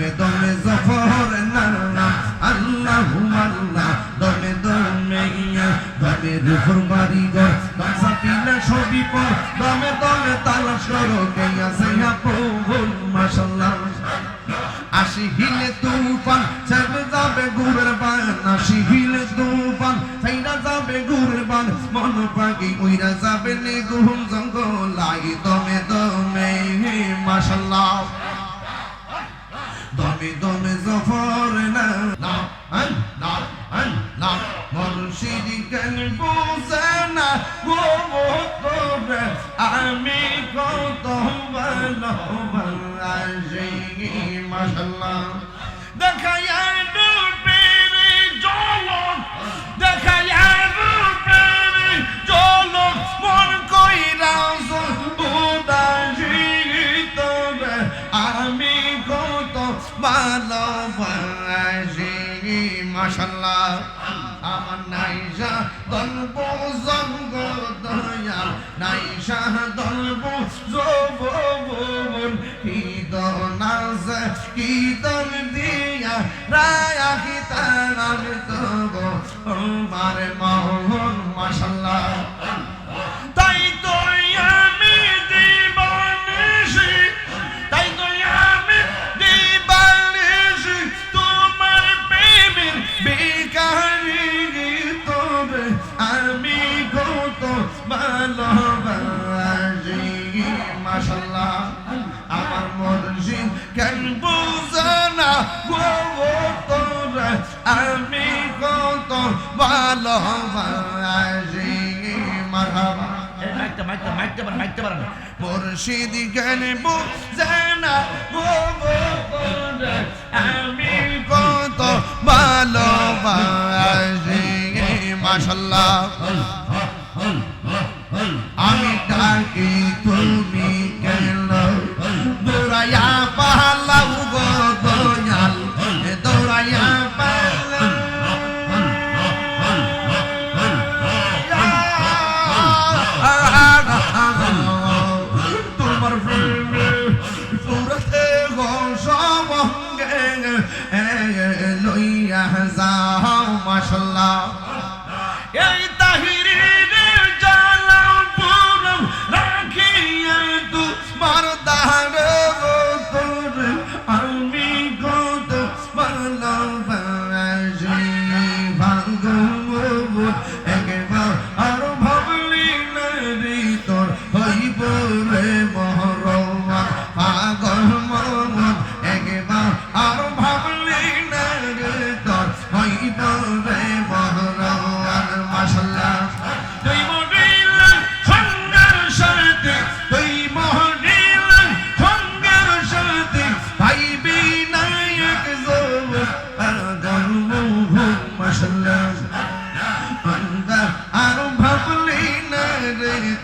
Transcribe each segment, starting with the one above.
দমে দমে জফর নাম আল্লাহ আল্লাহ দমে দমে দমে রুফর দমে জফর না। না আন না? আন না মুর্শিদি কেন আমি কত ভালো ভালো দেখায়া দয়াল নাইসা দলব জবন কি দনাজ কি দন দিয়া রায়া কি তারাম তব আমার মোহন মাশাল্লাহ। কেন বুঝে না গো তোরা আমি কত ভালোবাসি মারহাবা মাইকটা মাইকটা মাইকটা পারেন মাইকটা পারেন মুর্শিদ কেন বুঝে না গো আমি কত ভালোবাসি, মাশাল্লাহ। যাও মাশাল্লাহ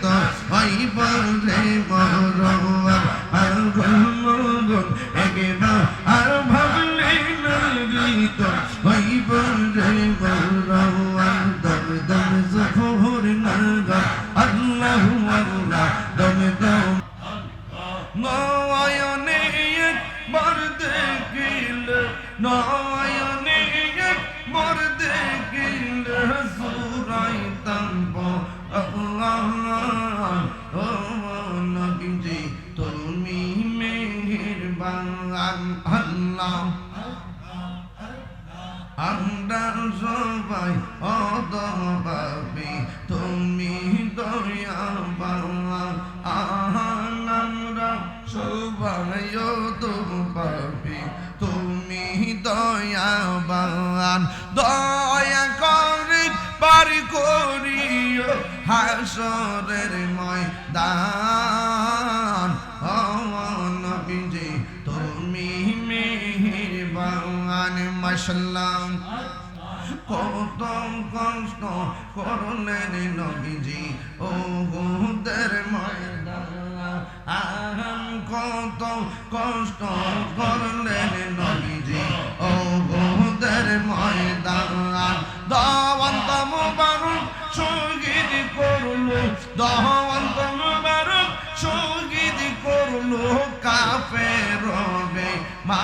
তো হইব রে মহরমা আর গলমগন একবার আর ভাবলি না রে তো রে মহরমা দয়াবান দয়া করে পার করিও হাসরের ময়দান। নবীজি, তুমি মেহেরবান, মাশাল্লাহ। কত কষ্ট করলেন নবীজি ও গুদের ময়দান কত কষ্ট করলেন দাওয়ান্ত মুবারক শহীদ করল দাওয়ান্ত মুবারক শহীদ করল, কাফের বে মা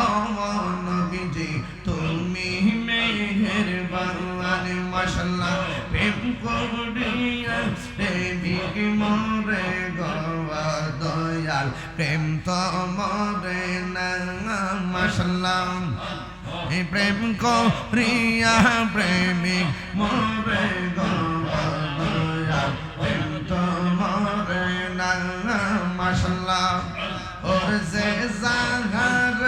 ও নবীজি, তুমি মেহেরবান মাশাল্লাহ প্রেম করিয়া প্রেমিক মরে গওয়া দয়াল, প্রেম তো মরে না এই প্রেম করিয়া প্রেমিক মরে প্রেম তো মরে না মাশাল্লাহ ওর যে জাহার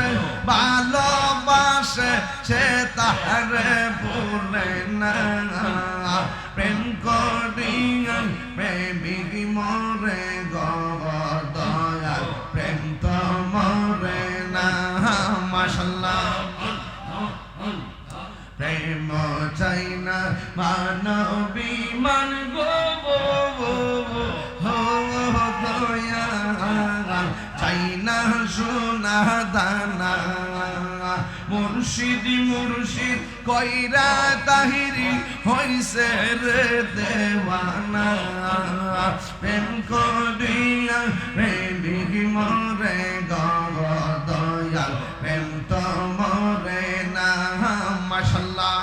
ভালোবাসে, সে তাহার ভুলে না। প্রেম করিয়া প্রেমিক মরে মানবী মান গো চাই না সোনা, দানা। মুর্শিদ মুর্শিদ কইরা তাহিরি হইছে রে দেওয়ানা। প্রেম করিয়া প্রেমিক মরে গগ দয়াল, প্রেম তো মরে না, মাশাল্লাহ।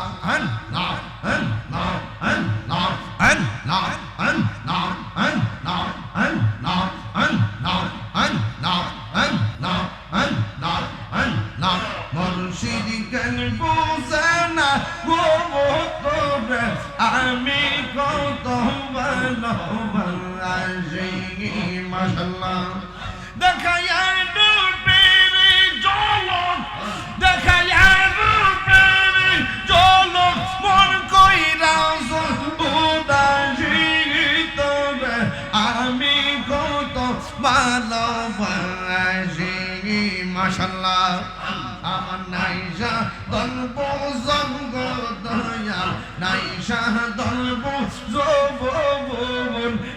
আমি কত ভালো ভালো মাসাল্লাহ সাদল বোন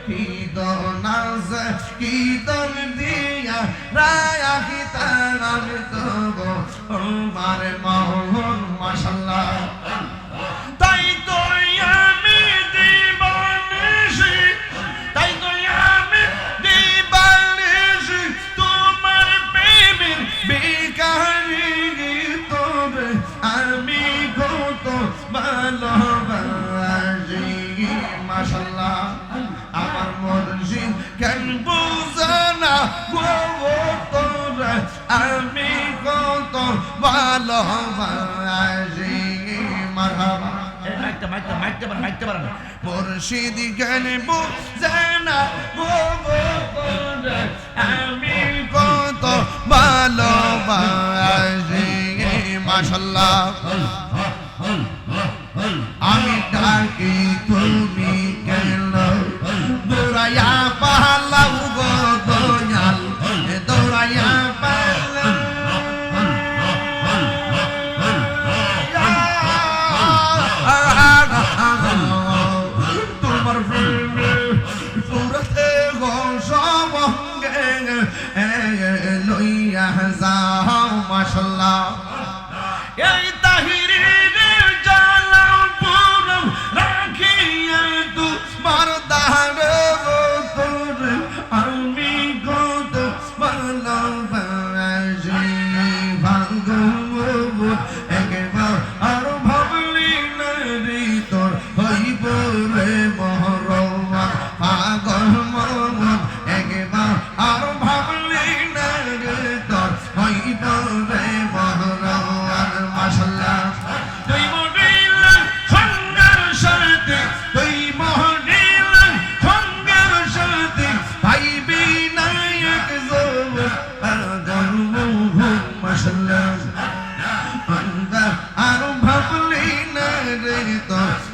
হৃদয় নাজ হৃদয় দিয়া রায়া কি তার তব আমার মহন মাসাল্লাহ আমার মর্জিদ কেন বুঝে না? আমি কত ভালো মুর্শিদ জ্ঞান আমি কত ভালো মাশাল্লাহ। আহজাও মাশাল্লাহ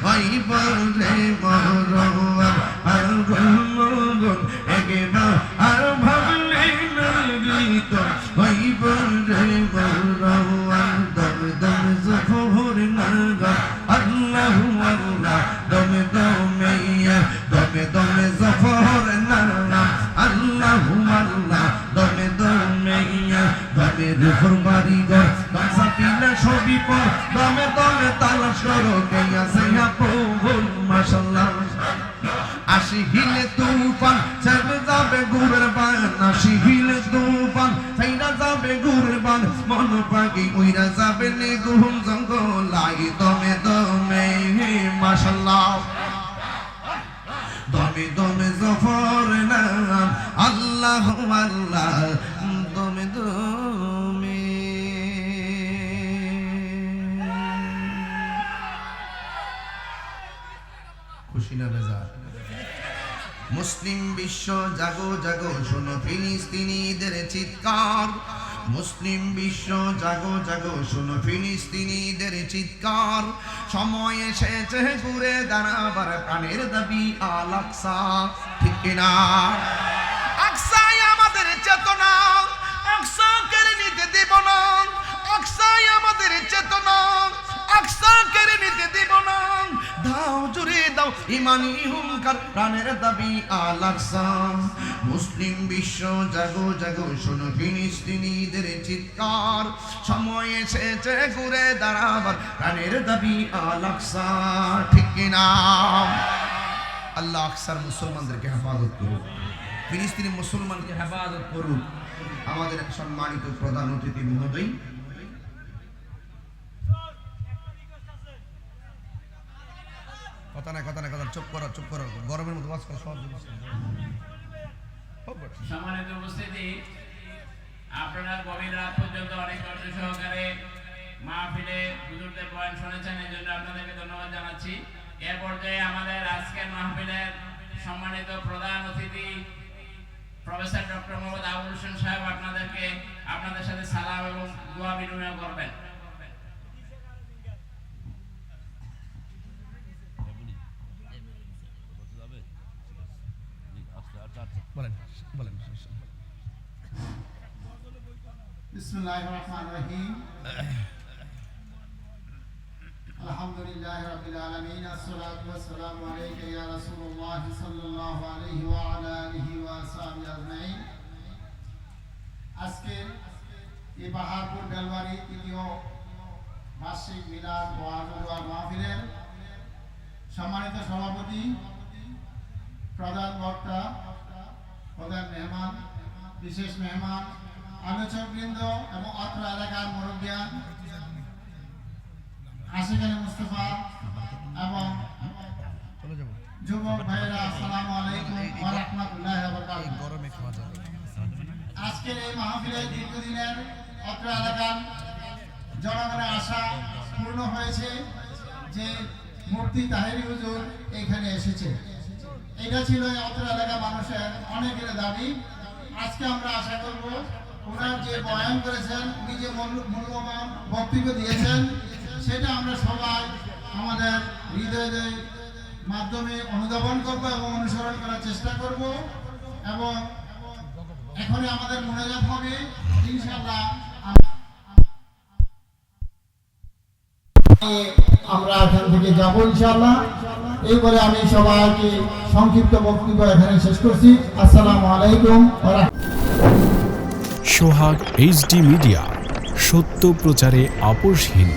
ভাই বরে মহরওয়া আগুন ঘর দমসা পিলে ছবি পর দমে দমে তালাশ করো, কেয়া সেয়া পৌল মাশাল্লাহ। আশি হিলে তুফান ছেড়ে যাবে গুড়ের বান। আশি হিলে তুফান, ছাইরা যাবে গুরবান মন পাখি উইরা যাবে নিগুম জঙ্গল লাই দমে দমে মাশাল্লাহ। দমে দমে জফর নাম, আল্লাহ আল্লাহ। বিশ্ব জাগো জাগো, শোনো ফিলিস্তিনিদের চিৎকার। মুসলিম বিশ্ব জাগো জাগো, শোনো ফিলিস্তিনিদের চিৎকার। সময় এসেছে ঘুরে দাঁড়াবার প্রাণের দাবি আল আকসা, ঠিক কিনা? আকসাই আমাদের চেতনা আকসা কেড়ে নিতে দেব না। আকসাই আমাদের চেতনা মুসলিম বিশ্ব জাগো জাগো, শোনো ফিলিস্তিনিদের চিৎকার। সময় এসেছে ঘুরে দাঁড়াবার, প্রাণের দাবি আল আকসা ঠিক কিনা আল্লাহ আকসার মুসলমানদেরকে হেফাজত করুন ফিলিস্তিনি মুসলমানকে হেফাজত করুক। আমাদের এক সম্মানিত প্রধান অতিথি মহোদয় কথা নাই কথা নাই, কথা চুপ করো চুপ করো। গরমের মধ্যে বাস করো জিনিস সম্মানিত উপস্থিতি, আপনারা গভীর রাত পর্যন্ত অনেক কষ্ট সহকারে মাহফিলে হুজুরদের বয়ান শুনেছেন, এই জন্য আপনাদেরকে ধন্যবাদ জানাচ্ছি। এ পর্যায়ে আমাদের আজকের মাহফিলের সম্মানিত প্রধান অতিথি, প্রফেসর ডক্টর মোহাম্মদ আবুল হোসেন সাহেব আপনাদেরকে, আপনাদের সাথে সালাম এবং দোয়া বিনিময় করবেন। বলেন বলেন সম্মানিত সভাপতি প্রধান বক্তা প্রধান মেহমান, বিশেষ মেহমান, আলোচকবৃন্দ এবং অত্র এলাকার মুরব্বিয়ান আশিকানি মুস্তফা এবং যুবক ভাইয়েরা, আসসালামু আলাইকুম ওয়া আজকের এই মাহফিলে দীর্ঘদিনের অত্র এলাকার জনগণের আশা পূর্ণ হয়েছে যে মূর্তি তাহেরি হুজুর এখানে এসেছে। এটা ছিল অত্র এলাকা মানুষের অনেকের দাবি। আজকে আমরা আশা করব ওনার যে বয়ান করেছেন, উনি যে মূল্যবান বক্তব্য দিয়েছেন, সেটা আমরা সবাই আমাদের হৃদয়ের মাধ্যমে অনুধাবন করব এবং অনুসরণ করার চেষ্টা করব এবং এখনই আমাদের মোনাজাত হবে। ইনশাআল্লাহ আমরা এখান থেকে যাব ইনশাআল্লাহ। বলে আমি সবাইকে সংক্ষিপ্ত বক্তব্য এখানে শেষ করছি। আসসালামু আলাইকুম সোহাগ এইচডি মিডিয়া সত্য প্রচারে আপোষহীন।